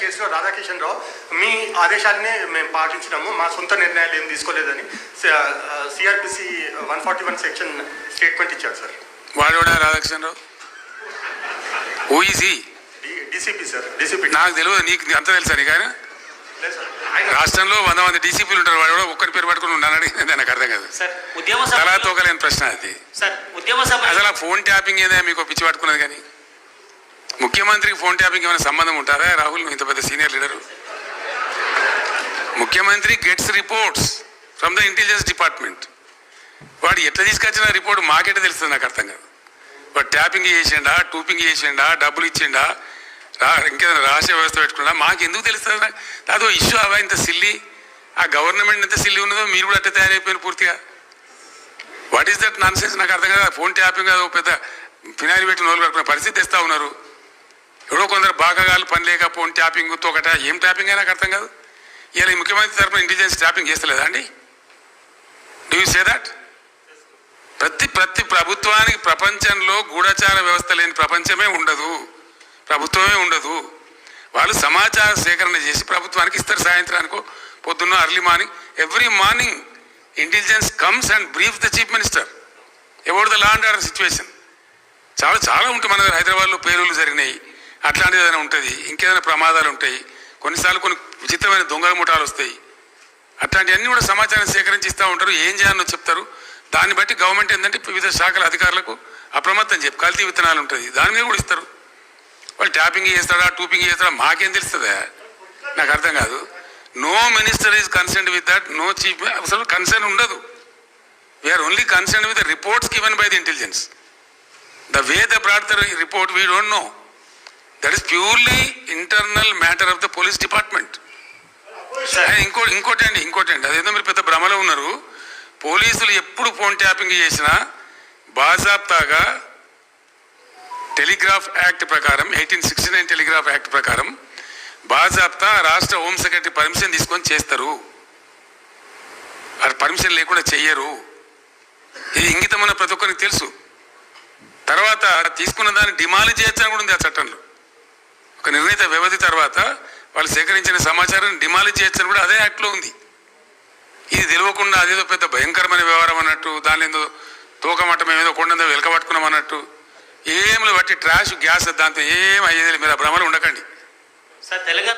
కేసులో రాధాకిషన్ రావు మీ ఆదేశాలనే మేము పాటించినాము. మా సొంత నిర్ణయాలు ఏం తీసుకోలేదని CrPC one forty one section statement ఇచ్చారు సార్. వాడేవాడా రాధాకృష్ణరావు ఊఈసీ డీసీపీ సార్ డీసీపీ. నాకు తెలియదు నీకు అంత తెలుసా నీకు ఆయన? రాష్ట్రంలో వంద మంది డీసీపీలు ఉంటారు వాడు కూడా ఒక్కరి పేరు పట్టుకుని ఉన్నాను అడిగింది నాకు అర్థం కాదు. సార్ ఉద్యమ తలా సభ తోకలేని ప్రశ్న అది. సార్ ఉద్యమ సభ అసలు ఫోన్ ట్యాపింగ్ ఏదో మీకు పిచ్చి పట్టుకున్నది కానీ? ముఖ్యమంత్రికి ఫోన్ ట్యాపింగ్ ఏమైనా సంబంధం ఉంటారా? రాహుల్ నువ్వు ఇంత పెద్ద సీనియర్ లీడరు. ముఖ్యమంత్రి gets reports from the intelligence department. వాడు ఎట్లా తీసుకొచ్చిన రిపోర్ట్ మాకెట్లా తెలుస్తుంది నాకు అర్థం కాదు. వాడు ట్యాపింగ్ చేసిండా టూపింగ్ చేసిండా డబ్బులు ఇచ్చిండా రా ఇంకేదైనా రహస్య వ్యవస్థ పెట్టుకున్నా మాకు ఎందుకు తెలుస్తుంది అదో ఇష్యూ అవా ఇంత సిల్లి? ఆ గవర్నమెంట్ ఎంత సిల్లి ఉన్నదో మీరు కూడా అట్లా తయారైపోయిన పూర్తిగా. What is that nonsense నాకు అర్థం కదా. ఫోన్ ట్యాపింగ్ అది ఒక పెద్ద ఫినాయిల్ పెట్టిన రోజులు కట్టుకున్న పరిస్థితి తెస్తా ఉన్నారు. ఎవడో కొందరు బాగాలు పని లేకపోయిన ఫోన్ ట్యాపింగ్ తోకట ఏం ట్యాపింగ్ అయినా అర్థం కాదు. ఇలా ముఖ్యమంత్రి తరపున ఇంటెలిజెన్స్ ట్యాపింగ్ చేస్తలేదా అండి? డూ యూ సే దట్ ప్రతి ప్రతి ప్రభుత్వానికి ప్రపంచంలో గూఢచార వ్యవస్థ లేని ప్రపంచమే ఉండదు. ప్రభుత్వమే ఉండదు. వాళ్ళు సమాచార సేకరణ చేసి ప్రభుత్వానికి ఇస్తారు సాయంత్రానికో పొద్దున్న early morning every morning intelligence comes and brief the chief minister ఎవరు the law and order situation చాలా చాలా ఉంటాయి మన దగ్గర హైదరాబాద్లో పేలుళ్ళు జరిగినాయి. అట్లాంటిది ఏదైనా ఉంటుంది ఇంకేదైనా ప్రమాదాలు ఉంటాయి కొన్నిసార్లు కొన్ని విచిత్రమైన దొంగల ముఠాలు వస్తాయి. అట్లాంటివన్నీ కూడా సమాచారం సేకరించి ఇస్తూ ఉంటారు. ఏం చేయాలని చెప్తారు. దాన్ని బట్టి గవర్నమెంట్ ఏంటంటే వివిధ శాఖల అధికారులకు అప్రమత్తం చెప్పి కల్తీ విత్తనాలు ఉంటుంది. దాని మీద కూడా ఇస్తారు. వాళ్ళు ట్యాపింగ్ చేస్తాడా టూపింగ్ చేస్తాడా మాకేం తెలుస్తుందా? నాకు అర్థం కాదు. No minister is concern with that no chief అసలు కన్సర్న్ ఉండదు. We are only concern with reports given by the intelligence the way the broad the report we don't know that is purely internal matter of the police department ఇంకో ఇంకోటి అండి ఇంకోటి అండి అదేదో మీరు పెద్ద భ్రమలో ఉన్నారు. పోలీసులు ఎప్పుడు ఫోన్ ట్యాపింగ్ చేసినా బాజాప్తాగా టెలిగ్రాఫ్ యాక్ట్ ప్రకారం eighteen sixty nine telegraph act ప్రకారం బాజాప్తా రాష్ట్ర హోమ్ సెక్రటరీ పర్మిషన్ తీసుకొని చేస్తారు. అది పర్మిషన్ లేకుండా చెయ్యరు. ఇది ఇంగితం ఉన్న ప్రతి ఒక్కరికి తెలుసు. తర్వాత తీసుకున్న దాన్ని డిమాలి చేయొచ్చని కూడా ఉంది ఆ చట్టంలో. ఒక నిర్ణీత వ్యవధి తర్వాత వాళ్ళు సేకరించిన సమాచారాన్ని డిమాలిజ్ చేయొచ్చని కూడా అదే యాక్ట్లో ఉంది ఇది తెలియకుండా అదేదో పెద్ద భయంకరమైన వ్యవహారం అన్నట్టు దాని ఏదో తూకమట్టం ఏదో కొండందో వెలకబట్టుకున్నాం అన్నట్టు ఏం బట్టి ట్రాష్ గ్యాస్ దాంతో ఏం అయ్యేది లేదు. మీరు భ్రమలు ఉండకండి సార్ తెలంగాణ